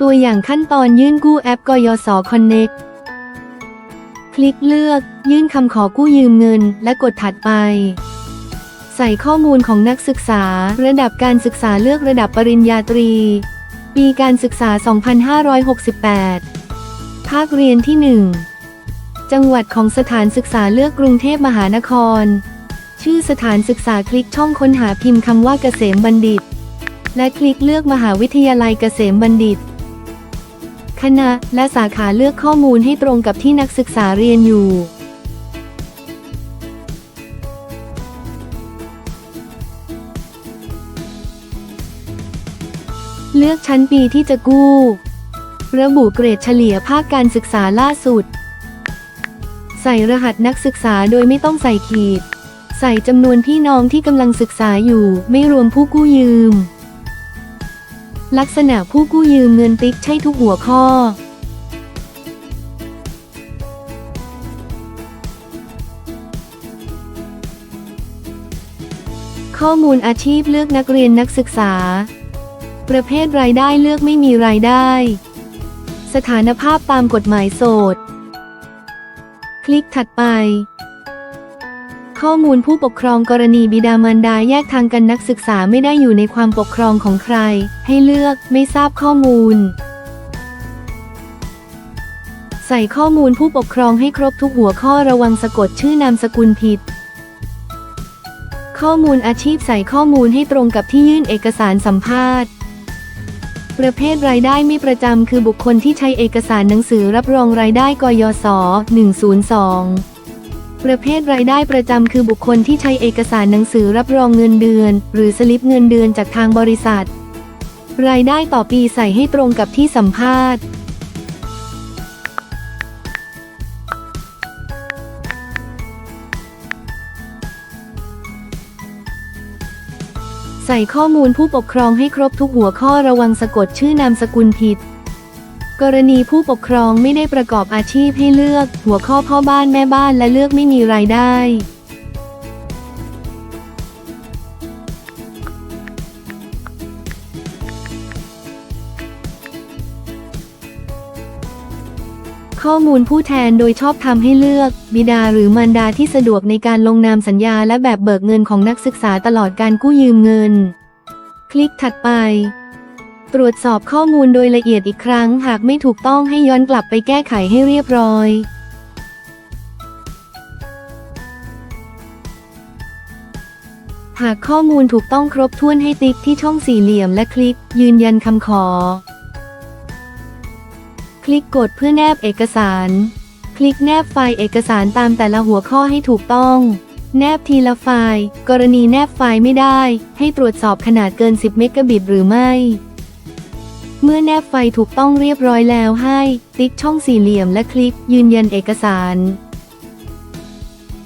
ตัวอย่างขั้นตอนยื่นกู้แอปกยศคอนเน็กคลิกเลือก ยื่นคำขอกู้ยืมเงิน และกดถัดไป ใส่ข้อมูลของนักศึกษา ระดับการศึกษาเลือกระดับปริญญาตรี ปีการศึกษา 2568 ภาคเรียนที่ 1 จังหวัดของสถานศึกษาเลือกกรุงเทพมหานคร ชื่อสถานศึกษาคลิกช่องค้นหาพิมพ์คำว่าเกษมบัณฑิต และคลิกเลือกมหาวิทยาลัยเกษมบัณฑิต คณะ และสาขาเลือกข้อมูลให้ตรงกับที่นักศึกษาเรียนอยู่ เลือกชั้นปีที่จะกู้ ระบุเกรดเฉลี่ยภาคการศึกษาล่าสุด ใส่รหัสนักศึกษาโดยไม่ต้องใส่ขีด ใส่จำนวนพี่น้องที่กำลังศึกษาอยู่ ไม่รวมผู้กู้ยืม ลักษณะผู้กู้ยืมเงินติ๊กใช่ทุกหัวข้อ ข้อมูลอาชีพเลือกนักเรียนนักศึกษา ประเภทรายได้เลือกไม่มีรายได้ สถานภาพตามกฎหมายโสด คลิกถัดไป ข้อมูลผู้ปกครองกรณีบิดามารดาแยกทางกันนักศึกษาไม่ได้อยู่ในความปกครองของใคร ให้เลือกไม่ทราบข้อมูล ใส่ข้อมูลผู้ปกครองให้ครบทุกหัวข้อระวังสะกดชื่อนามสกุลผิด ข้อมูลอาชีพใส่ข้อมูลให้ตรงกับที่ยื่นเอกสารสัมภาษณ์ประเภทรายได้ไม่ประจำคือบุคคลที่ใช้เอกสารหนังสือรับรองรายได้กยศ 102 ประเภทรายได้ประจำคือบุคคลที่ใช้เอกสารหนังสือรับรองเงินเดือน หรือสลิปเงินเดือนจากทางบริษัท รายได้ต่อปีใส่ให้ตรงกับที่สัมภาษณ์ ใส่ข้อมูลผู้ปกครองให้ครบทุกหัวข้อระวังสะกดชื่อนามสกุลผิด กรณีผู้ปกครองไม่ได้ประกอบอาชีพให้เลือก หัวข้อพ่อบ้านแม่บ้านและเลือกไม่มีรายได้ ข้อมูลผู้แทนโดยชอบทำให้เลือก บิดาหรือมารดาที่สะดวกในการลงนามสัญญาและแบบเบิกเงินของนักศึกษาตลอดการกู้ยืมเงิน คลิกถัดไป ตรวจสอบข้อมูลโดยละเอียดอีกครั้ง หากไม่ถูกต้องให้ย้อนกลับไปแก้ไขให้เรียบร้อย หากข้อมูลถูกต้องครบถ้วนให้ติ๊กที่ช่องสี่เหลี่ยมและคลิก ยืนยันคำขอ คลิกกดเพื่อแนบเอกสาร คลิกแนบไฟล์เอกสารตามแต่ละหัวข้อให้ถูกต้องแนบทีละไฟล์ กรณีแนบไฟล์ไม่ได้ ให้ตรวจสอบขนาดเกิน 10 เมกะบิตหรือไม่ เมื่อแนบไฟถูกต้องเรียบร้อยแล้วให้ ติ๊กช่องสี่เหลี่ยมและคลิกยืนยันเอกสาร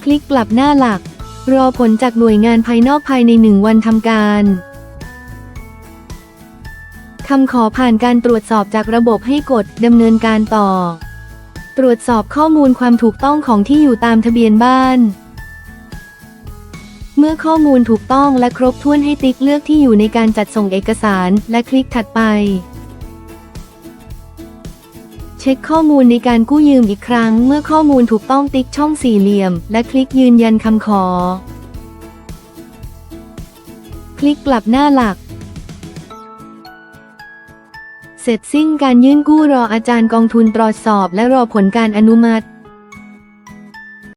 คลิกกลับหน้าหลัก รอผลจากหน่วยงานภายนอกภายในหนึ่งวันทำการคำขอผ่านการตรวจสอบจากระบบให้กดดำเนินการต่อ ตรวจสอบข้อมูลความถูกต้องของที่อยู่ตามทะเบียนบ้าน เมื่อข้อมูลถูกต้องและครบถ้วนให้ติ๊กเลือกที่อยู่ในการจัดส่งเอกสารและคลิกถัดไป เช็คข้อมูลในการกู้ยืมอีกครั้ง เมื่อข้อมูลถูกต้องติ๊กช่องสี่เหลี่ยม และคลิกยืนยันคำขอ คลิกกลับหน้าหลัก เสร็จสิ้นการยื่นกู้รออาจารย์กองทุนตรวจสอบและรอผลการอนุมัติ